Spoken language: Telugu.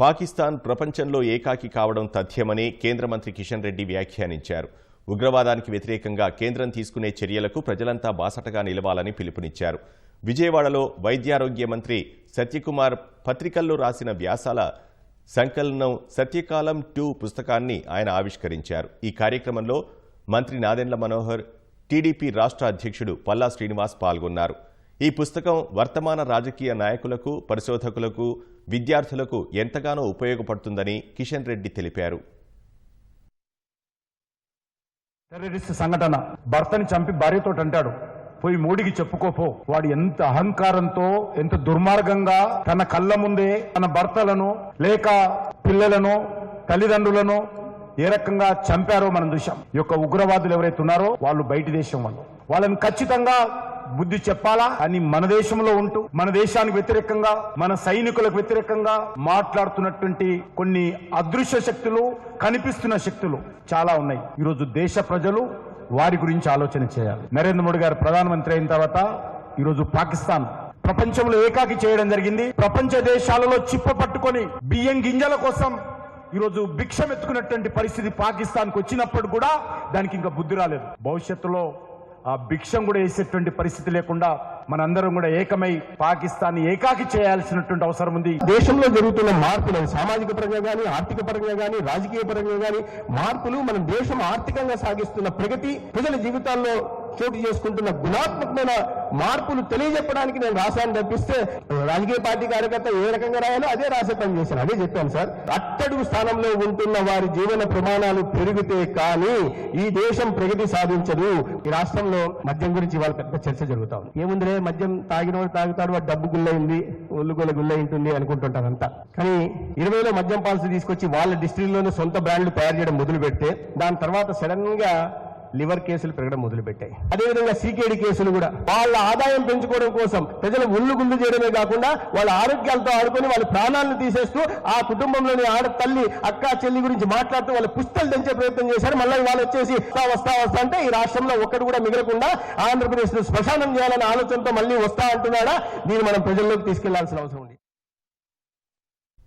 పాకిస్తాన్ ప్రపంచంలో ఏకాకి కావడం తథ్యమని కేంద్ర మంత్రి కిషన్ రెడ్డి వ్యాఖ్యానించారు. ఉగ్రవాదానికి వ్యతిరేకంగా కేంద్రం తీసుకునే చర్యలకు ప్రజలంతా బాసటగా నిలవాలని పిలుపునిచ్చారు. విజయవాడలో వైద్యారోగ్య మంత్రి సత్యకుమార్ పత్రికల్లో రాసిన వ్యాసాల సంకలనం సత్యకాలం టూ పుస్తకాన్ని ఆయన ఆవిష్కరించారు. ఈ కార్యక్రమంలో మంత్రి నాదెండ్ల మనోహర్ టీడీపీ రాష్ట్ర అధ్యక్షుడు పల్లా శ్రీనివాస్ పాల్గొన్నారు. ఈ పుస్తకం వర్తమాన రాజకీయ నాయకులకు పరిశోధకులకు విద్యార్థులకు ఎంతగానో ఉపయోగపడుతుందని కిషన్ రెడ్డి తెలిపారు. టెర్రరిస్ట్ సంఘటన. భర్తని చంపి భార్యతో అంటాడు పోయి మోడీకి చెప్పుకోపో వాడు ఎంత అహంకారంతో ఎంత దుర్మార్గంగా తన కళ్ళ ముందే తన భర్తలను లేక పిల్లలను తల్లిదండ్రులను ఏ రకంగా చంపారో మనం చూసాం ఈ యొక్క ఉగ్రవాదులు ఎవరైతే ఉన్నారో వాళ్ళు బయటి దేశం వాళ్ళు. వాళ్ళని ఖచ్చితంగా బుద్ధి చెప్పాలా? అని మన దేశంలో ఉంటూ మన దేశానికి వ్యతిరేకంగా మన సైనికులకు వ్యతిరేకంగా మాట్లాడుతున్నటువంటి కొన్ని అదృశ్య శక్తులు కనిపిస్తున్న శక్తులు చాలా ఉన్నాయి. ఈరోజు దేశ ప్రజలు వారి గురించి ఆలోచన చేయాలి. నరేంద్ర మోడీ గారు ప్రధానమంత్రి అయిన తర్వాత ఈరోజు పాకిస్తాన్ ప్రపంచంలో ఏకాకి చేయడం జరిగింది. ప్రపంచ దేశాలలో చిప్ప పట్టుకొని బియ్యం గింజల కోసం ఈరోజు భిక్షం ఎత్తుకున్నటువంటి పరిస్థితి పాకిస్తాన్కి వచ్చినప్పుడు కూడా దానికి ఇంకా బుద్ధి రాలేదు. భవిష్యత్తులో ఆ భిక్షం కూడా వేసేటువంటి పరిస్థితి లేకుండా మనందరం కూడా ఏకమై పాకిస్తాన్ ఏకాకి చేయాల్సినటువంటి అవసరం ఉంది. దేశంలో జరుగుతున్న మార్పులు సామాజిక పరంగా కానీ ఆర్థిక పరంగా కానీ రాజకీయ పరంగా కానీ మార్పులు మన దేశం ఆర్థికంగా సాగిస్తున్న ప్రగతి ప్రజల జీవితాల్లో చోటు చేసుకుంటున్న గుణాత్మకమైన మార్పులు తెలియజెప్పడానికి నేను రాశాను తప్పిస్తే రాజకీయ పార్టీ కార్యకర్త ఏ రకంగా రాయాలో అదే రాసే పని చేశాను. అదే చెప్పాను సార్. అట్టడుగు స్థానంలో ఉంటున్న వారి జీవన ప్రమాణాలు పెరిగితే కానీ ఈ దేశం ప్రగతి సాధించదు. ఈ రాష్ట్రంలో మద్యం గురించి ఇవాళ పెద్ద చర్చ జరుగుతా ఉంది. ఏముందిరే మద్యం తాగినవాడు తాగుతాడు వాడు డబ్బు గుల్లయింది ఒళ్ళు గుల్ల గుల్ల ఉంటుంది అనుకుంటుంటారంతా. కానీ ఇరవైలో మద్యం పాలసీ తీసుకొచ్చి వాళ్ళ డిస్టిల్లోనే సొంత బ్రాండ్లు తయారు చేయడం మొదలు పెడితే దాని తర్వాత సడన్గా లివర్ కేసులు పెరగడం మొదలుపెట్టాయి. అదేవిధంగా సీకేడి కేసులు కూడా వాళ్ళ ఆదాయం పెంచుకోవడం కోసం ప్రజలు ఒళ్ళు గుండు చేయడమే కాకుండా వాళ్ళ ఆరోగ్యాలతో ఆడుకొని వాళ్ళ ప్రాణాలను తీసేస్తూ ఆ కుటుంబంలోని ఆడ తల్లి అక్క చెల్లి గురించి మాట్లాడుతూ వాళ్ళ పుస్తలు తెంచే ప్రయత్నం చేశారు. మళ్ళీ వాళ్ళు వచ్చేసి వస్తా వస్తా వస్తా అంటే ఈ రాష్ట్రంలో ఒక్కడు కూడా మిగలకుండా ఆంధ్రప్రదేశ్ను శ్మశానం చేయాలనే ఆలోచనతో మళ్ళీ వస్తా అంటున్నాడా? దీన్ని మనం ప్రజల్లోకి తీసుకెళ్ళాల్సిన అవసరం ఉంది.